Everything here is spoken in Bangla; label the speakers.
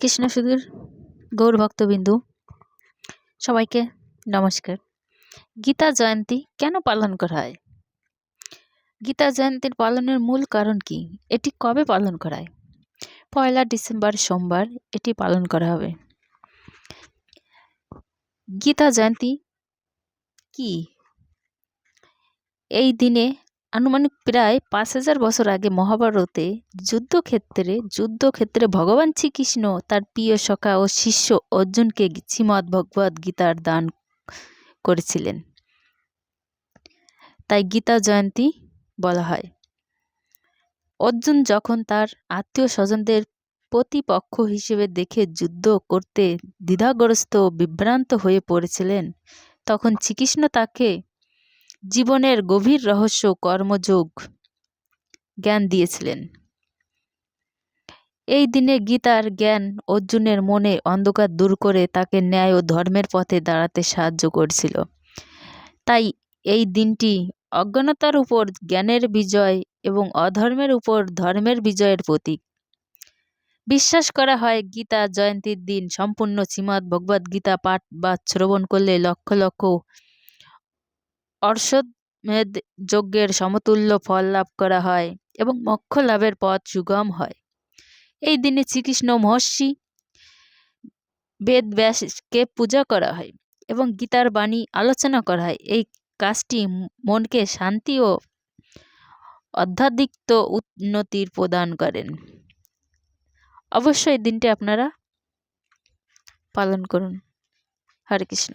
Speaker 1: কৃষ্ণ সুধীর গৌর ভক্তবিন্দু, সবাইকে নমস্কার। গীতা জয়ন্তী কেন পালন করা হয়? গীতা জয়ন্তীর পালনের মূল কারণ কি? এটি কবে পালন করা হয় পয়লা ডিসেম্বর সোমবার এটি পালন করা হবে। গীতা জয়ন্তী কি? এই দিনে আনুমানিক প্রায় পাঁচ হাজার বছর আগে মহাভারতে যুদ্ধক্ষেত্রে যুদ্ধক্ষেত্রে ভগবান শ্রীকৃষ্ণ তার প্রিয় সখা ও শিষ্য অর্জুনকে শ্রীমৎ ভগবদ গীতার দান করেছিলেন। তাই গীতা জয়ন্তী বলা হয়। অর্জুন যখন তার আত্মীয় স্বজনদের প্রতিপক্ষ হিসেবে দেখে যুদ্ধ করতে দ্বিধাগ্রস্ত বিভ্রান্ত হয়ে পড়েছিলেন, তখন শ্রীকৃষ্ণ তাকে জীবনের গভীর রহস্য কর্মযোগ জ্ঞান দিয়েছিলেন। এই দিনে গীতার জ্ঞান অর্জুনের মনে অন্ধকার দূর করে তাকে ন্যায় ও ধর্মের পথে দাঁড়াতে সাহায্য করছিল। তাই এই দিনটি অজ্ঞানতার উপর জ্ঞানের বিজয় এবং অধর্মের উপর ধর্মের বিজয়ের প্রতীক। বিশ্বাস করা হয় গীতা জয়ন্তীর দিন সম্পূর্ণ শ্রীমৎ ভগবদ্ গীতা পাঠ বা শ্রবণ করলে লক্ষ লক্ষ অর্ষমেধ যজ্ঞের সমতুল্য ফল লাভ করা হয় এবং মোক্ষ লাভের পথ সুগম হয়। এই দিনে শ্রীকৃষ্ণ মহর্ষি বেদ ব্যাসকে পূজা করা হয় এবং গীতার বাণী আলোচনা করা হয়। এই কাজটি মনকে শান্তি ও আধ্যাত্মিক উন্নতির প্রদান করেন। অবশ্যই দিনটি আপনারা পালন করুন। হরে কৃষ্ণ।